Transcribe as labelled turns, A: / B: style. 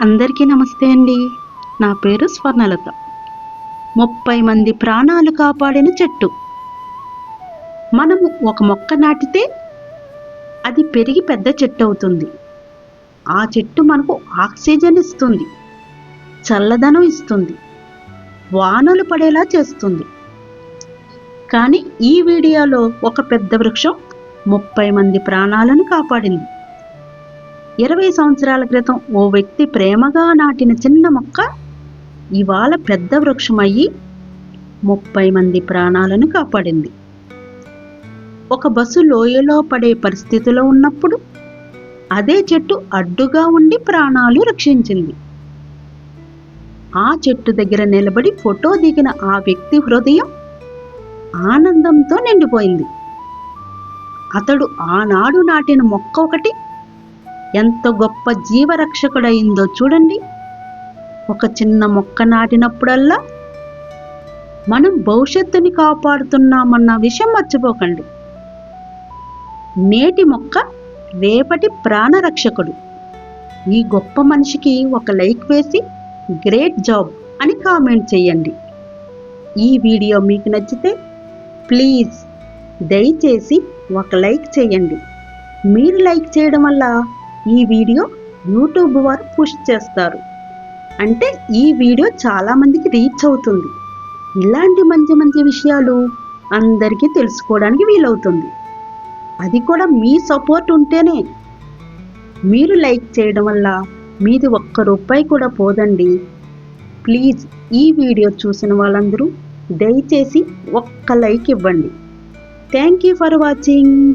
A: అందరికీ నమస్తే అండి. నా పేరు స్వర్ణలత. ముప్పై మంది ప్రాణాలు కాపాడిన చెట్టు. మనము ఒక మొక్క నాటితే అది పెరిగి పెద్ద చెట్టు అవుతుంది. ఆ చెట్టు మనకు ఆక్సిజన్ ఇస్తుంది. చల్లదనం ఇస్తుంది. వానలు పడేలా చేస్తుంది. కానీ ఈ వీడియోలో ఒక పెద్ద వృక్షం ముప్పై మంది ప్రాణాలను కాపాడింది. ఇరవై సంవత్సరాల క్రితం ఓ వ్యక్తి ప్రేమగా నాటిన చిన్న మొక్క ఇవాళ పెద్ద వృక్షమయ్యి ముప్పై మంది ప్రాణాలను కాపాడింది. ఒక బస్సు లోయలో పడే పరిస్థితిలో ఉన్నప్పుడు అదే చెట్టు అడ్డుగా ఉండి ప్రాణాలు రక్షించింది. ఆ చెట్టు దగ్గర నిలబడి ఫోటో దిగిన ఆ వ్యక్తి హృదయం ఆనందంతో నిండిపోయింది. అతడు ఆనాడు నాటిన మొక్క ఒకటి ఎంత గొప్ప జీవరక్షకుడయిందో చూడండి. ఒక చిన్న మొక్క నాటినప్పుడల్లా మనం భవిష్యత్తుని కాపాడుతున్నామన్న విషయం మర్చిపోకండి. నేటి మొక్క రేపటి ప్రాణరక్షకుడు. ఈ గొప్ప మనిషికి ఒక లైక్ వేసి గ్రేట్ జాబ్ అని కామెంట్ చేయండి. ఈ వీడియో మీకు నచ్చితే ప్లీజ్ దయచేసి ఒక లైక్ చేయండి. మీరు లైక్ చేయడం వల్ల ఈ వీడియో యూట్యూబ్ వారు పుష్ చేస్తారు. అంటే ఈ వీడియో చాలా మందికి రీచ్ అవుతుంది. ఇలాంటి మంచి మంచి విషయాలు అందరికీ తెలుసుకోవడానికి వీలవుతుంది. అది కూడా మీ సపోర్ట్ ఉంటేనే. మీరు లైక్ చేయడం వల్ల మీది ఒక్క రూపాయి కూడా పోదండి. ప్లీజ్ ఈ వీడియో చూసిన వాళ్ళందరూ దయచేసి ఒక్క లైక్ ఇవ్వండి. Thank you for watching.